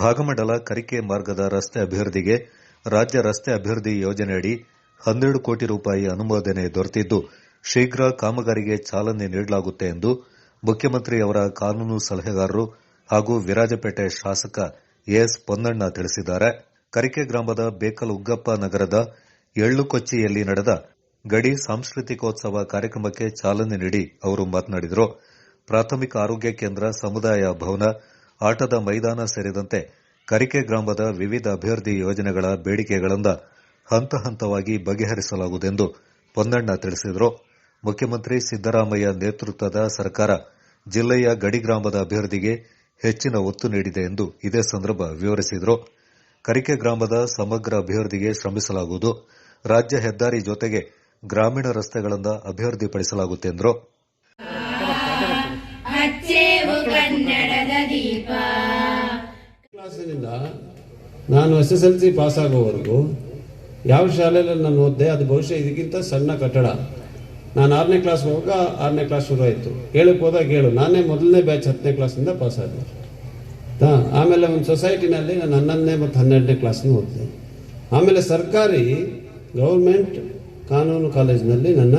ಭಾಗಮಂಡಲ ಕರಿಕೆ ಮಾರ್ಗದ ರಸ್ತೆ ಅಭಿವೃದ್ಧಿಗೆ ರಾಜ್ಯ ರಸ್ತೆ ಅಭಿವೃದ್ಧಿ ಯೋಜನೆಯಡಿ ಹನ್ನೆರಡು ಕೋಟಿ ರೂಪಾಯಿ ಅನುಮೋದನೆ ದೊರೆತಿದ್ದು, ಶೀಘ್ರ ಕಾಮಗಾರಿಗೆ ಚಾಲನೆ ನೀಡಲಾಗುತ್ತೆ ಎಂದು ಮುಖ್ಯಮಂತ್ರಿ ಅವರ ಕಾನೂನು ಸಲಹೆಗಾರರು ಹಾಗೂ ವಿರಾಜಪೇಟೆ ಶಾಸಕ ಎಸ್ ಪೊನ್ನಣ್ಣ ತಿಳಿಸಿದ್ದಾರೆ. ಕರಿಕೆ ಗ್ರಾಮದ ಬೇಕಲ್ ಉಗ್ಗಪ್ಪ ನಗರದ ಎಳ್ಳುಕೊಚ್ಚಿಯಲ್ಲಿ ನಡೆದ ಗಡಿ ಸಾಂಸ್ಕೃತಿಕೋತ್ಸವ ಕಾರ್ಯಕ್ರಮಕ್ಕೆ ಚಾಲನೆ ನೀಡಿ ಅವರು ಮಾತನಾಡಿದರು. ಪ್ರಾಥಮಿಕ ಆರೋಗ್ಯ ಕೇಂದ್ರ ಸಮುದಾಯ ಭವನ ಆಟದ ಮೈದಾನ ಸೇರಿದಂತೆ ಕರಿಕೆ ಗ್ರಾಮದ ವಿವಿಧ ಅಭಿವೃದ್ಧಿ ಯೋಜನೆಗಳ ಬೇಡಿಕೆಗಳಿಂದ ಹಂತ ಹಂತವಾಗಿ ಬಗೆಹರಿಸಲಾಗುವುದೆಂದು ಪೊನ್ನಣ್ಣ ತಿಳಿಸಿದರು. ಮುಖ್ಯಮಂತ್ರಿ ಸಿದ್ದರಾಮಯ್ಯ ನೇತೃತ್ವದ ಸರ್ಕಾರ ಜಿಲ್ಲೆಯ ಗಡಿ ಗ್ರಾಮದ ಅಭಿವೃದ್ಧಿಗೆ ಹೆಚ್ಚಿನ ಒತ್ತು ನೀಡಿದೆ ಎಂದು ಇದೇ ಸಂದರ್ಭ ವಿವರಿಸಿದರು. ಕರಿಕೆ ಗ್ರಾಮದ ಸಮಗ್ರ ಅಭಿವೃದ್ಧಿಗೆ ಶ್ರಮಿಸಲಾಗುವುದು. ರಾಜ್ಯ ಹೆದ್ದಾರಿ ಜೊತೆಗೆ ಗ್ರಾಮೀಣ ರಸ್ತೆಗಳನ್ನು ಅಭಿವೃದ್ಧಿಪಡಿಸಲಾಗುತ್ತೆ ಎಂದರು ಕ್ಲಾಸಿನಿಂದ ನಾನು S S L C pass ಆಗೋವರೆಗೂ ಯಾವ ಶಾಲೆಯಲ್ಲಿ ನಾನು ಓದಿದೆ ಅದು ಬಹುಶಃ ಇದಕ್ಕಿಂತ ಸಣ್ಣ ಕಟ್ಟಡ. ನಾನು ಆರನೇ ಕ್ಲಾಸ್ ಹೋಗುವಾಗ ಆರನೇ ಕ್ಲಾಸ್ ಶುರು ಆಯಿತು ಹೇಳಕ್ಕೆ ಹೋದಾಗ ಹೇಳು ನಾನೇ ಮೊದಲನೇ ಬ್ಯಾಚ್ ಹತ್ತನೇ ಕ್ಲಾಸಿಂದ ಪಾಸ್ ಆದೆ ಹಾ, ಆಮೇಲೆ ಒಂದು ಸೊಸೈಟಿನಲ್ಲಿ ನಾನು ಹನ್ನೊಂದನೇ ಮತ್ತು ಹನ್ನೆರಡನೇ ಕ್ಲಾಸ್ನ ಓದಿದೆ. ಆಮೇಲೆ ಸರ್ಕಾರಿ ಗೌರ್ಮೆಂಟ್ ಕಾನೂನು ಕಾಲೇಜಿನಲ್ಲಿ ನನ್ನ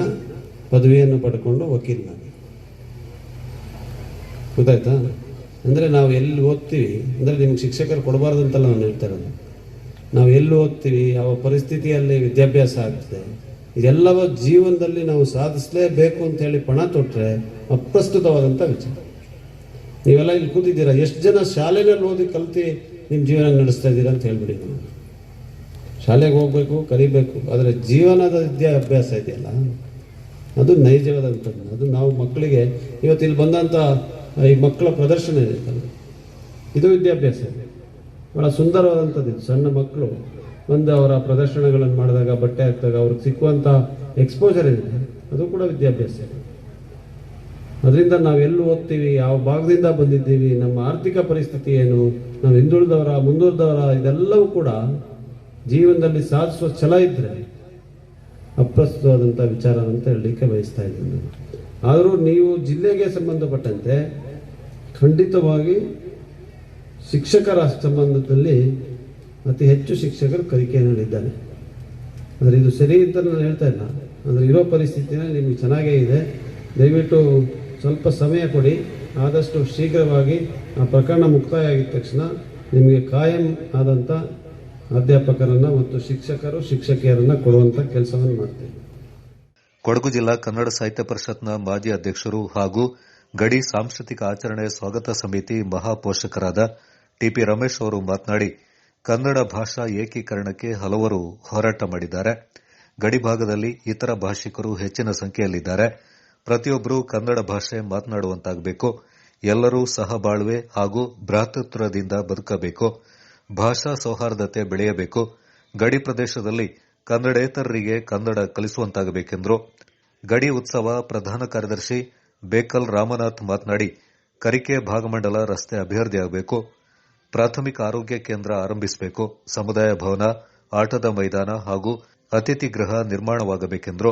ಪದವಿಯನ್ನು ಪಡ್ಕೊಂಡು ವಕೀಲನಾಗಿ. ಗೊತ್ತಾಯ್ತಾ? ಅಂದರೆ ನಾವು ಎಲ್ಲಿ ಓದ್ತೀವಿ? ಅಂದರೆ ನಿಮ್ಗೆ ಶಿಕ್ಷಕರು ಕೊಡಬಾರ್ದು ಅಂತಲ್ಲ ನಾನು ಹೇಳ್ತಾ ಇರೋದು. ನಾವು ಎಲ್ಲಿ ಓದ್ತೀವಿ? ಯಾವ ಪರಿಸ್ಥಿತಿಯಲ್ಲಿ ವಿದ್ಯಾಭ್ಯಾಸ ಆಗ್ತದೆ? ಇದೆಲ್ಲವ ಜೀವನದಲ್ಲಿ ನಾವು ಸಾಧಿಸಲೇಬೇಕು ಅಂತ ಹೇಳಿ ಪಣ ತೊಟ್ಟರೆ ಅಪ್ರಸ್ತುತವಾದಂಥ ವಿಚಾರ. ನೀವೆಲ್ಲ ಇಲ್ಲಿ ಕೂತಿದ್ದೀರಾ? ಎಷ್ಟು ಜನ ಶಾಲೆನಲ್ಲಿ ಓದಿ ಕಲ್ತು ನಿಮ್ಮ ಜೀವನ ನಡೆಸ್ತಾ ಇದ್ದೀರಾ ಅಂತ ಹೇಳ್ಬಿಡಿ ನೀವು ಶಾಲೆಗೆ ಹೋಗಬೇಕು, ಕಲಿಬೇಕು, ಆದರೆ ಜೀವನದ ವಿದ್ಯಾಭ್ಯಾಸ ಇದೆಯಲ್ಲ? ಅದು ನೈಜವಾದಂಥದ್ದು. ಅದು ನಾವು ಮಕ್ಕಳಿಗೆ, ಇವತ್ತು ಇಲ್ಲಿ ಬಂದಂಥ ಈ ಮಕ್ಕಳ ಪ್ರದರ್ಶನ ಇದೆ ಇದು ವಿದ್ಯಾಭ್ಯಾಸ. ಬಹಳ ಸುಂದರವಾದಂಥದ್ದು ಇದು. ಸಣ್ಣ ಮಕ್ಕಳು ಒಂದು ಅವರ ಪ್ರದರ್ಶನಗಳನ್ನು ಮಾಡಿದಾಗ, ಬಟ್ಟೆ ಹಾಕಿದಾಗ ಅವ್ರಿಗೆ ಸಿಕ್ಕುವಂಥ ಎಕ್ಸ್ಪೋಜರ್ ಇದೆ. ಅದು ಕೂಡ ವಿದ್ಯಾಭ್ಯಾಸ. ಅದರಿಂದ ನಾವು ಎಲ್ಲಿ ಓದ್ತೀವಿ, ಯಾವ ಭಾಗದಿಂದ ಬಂದಿದ್ದೀವಿ, ನಮ್ಮ ಆರ್ಥಿಕ ಪರಿಸ್ಥಿತಿ ಏನು, ನಾವು ಹಿಂದುಳಿದವರ, ಮುಂದುವರೆದವರ, ಇದೆಲ್ಲವೂ ಕೂಡ ಜೀವನದಲ್ಲಿ ಸಾಧಿಸುವ ಛಲ ಇದ್ದರೆ ಅಪ್ರಸ್ತುತವಾದಂಥ ವಿಚಾರ ಅಂತ ಹೇಳಲಿಕ್ಕೆ ಬಯಸ್ತಾ ಇದ್ದೀನಿ. ಆದರೂ ನೀವು ಜಿಲ್ಲೆಗೆ ಸಂಬಂಧಪಟ್ಟಂತೆ ಖಂಡಿತವಾಗಿ ಶಿಕ್ಷಕರ ಸಂಬಂಧದಲ್ಲಿ ಅತಿ ಹೆಚ್ಚು ಶಿಕ್ಷಕರು ಕಲಿಕೆಯಲ್ಲಿದ್ದಾರೆ ಆದರೆ ಇದು ಸರಿ ಅಂತ ನಾನು ಹೇಳ್ತಾ ಇಲ್ಲ. ಅಂದರೆ ಇರೋ ಪರಿಸ್ಥಿತಿನೇ ನಿಮಗೆ ಚೆನ್ನಾಗೇ ಇದೆ. ದಯವಿಟ್ಟು ಸ್ವಲ್ಪ ಸಮಯ ಕೊಡಿ. ಆದಷ್ಟು ಶೀಘ್ರವಾಗಿ ಆ ಪ್ರಕರಣ ಮುಕ್ತಾಯ ಆಗಿದ ತಕ್ಷಣ ನಿಮಗೆ ಕಾಯಂ ಆದಂಥ ಅಧ್ಯಾಪಕರನ್ನು ಮತ್ತು ಶಿಕ್ಷಕರು, ಶಿಕ್ಷಕಿಯರನ್ನು ಕೊಡುವಂಥ ಕೆಲಸವನ್ನು ಮಾಡ್ತೀವಿ. ಕೊಡಗು ಜಿಲ್ಲಾ ಕನ್ನಡ ಸಾಹಿತ್ಯ ಪರಿಷತ್ನ ಮಾಜಿ ಅಧ್ಯಕ್ಷರು ಹಾಗೂ ಗಡಿ ಸಾಂಸ್ಕೃತಿಕ ಆಚರಣೆ ಸ್ವಾಗತ ಸಮಿತಿ ಮಹಾಪೋಷಕರಾದ ಟಿಪಿ ರಮೇಶ್ ಅವರು ಮಾತನಾಡಿ, ಕನ್ನಡ ಭಾಷಾ ಏಕೀಕರಣಕ್ಕೆ ಹಲವರು ಹೋರಾಟ ಮಾಡಿದ್ದಾರೆ. ಗಡಿ ಭಾಗದಲ್ಲಿ ಇತರ ಭಾಷಿಕರು ಹೆಚ್ಚಿನ ಸಂಖ್ಯೆಯಲ್ಲಿದ್ದಾರೆ. ಪ್ರತಿಯೊಬ್ಬರೂ ಕನ್ನಡ ಭಾಷೆ ಮಾತನಾಡುವಂತಾಗಬೇಕು. ಎಲ್ಲರೂ ಸಹಬಾಳ್ವೆ ಹಾಗೂ ಭ್ರಾತೃತ್ವದಿಂದ ಬದುಕಬೇಕು. ಭಾಷಾ ಸೌಹಾರ್ದತೆ ಬೆಳೆಯಬೇಕು. ಗಡಿ ಪ್ರದೇಶದಲ್ಲಿ ಕನ್ನಡೇತರರಿಗೆ ಕನ್ನಡ ಕಲಿಸುವಂತಾಗಬೇಕೆಂದರು. ಗಡಿ ಉತ್ಸವ ಪ್ರಧಾನ ಕಾರ್ಯದರ್ಶಿ ಬೇಕಲ್ ರಾಮನಾಥ್ ಮಾತನಾಡಿ, ಕರಿಕೆ ಭಾಗಮಂಡಲ ರಸ್ತೆ ಅಭಿವೃದ್ಧಿಯಾಗಬೇಕು ಪ್ರಾಥಮಿಕ ಆರೋಗ್ಯ ಕೇಂದ್ರ ಆರಂಭಿಸಬೇಕು, ಸಮುದಾಯ ಭವನ, ಆಟದ ಮೈದಾನ ಹಾಗೂ ಅತಿಥಿ ಗೃಹ ನಿರ್ಮಾಣವಾಗಬೇಕೆಂದರು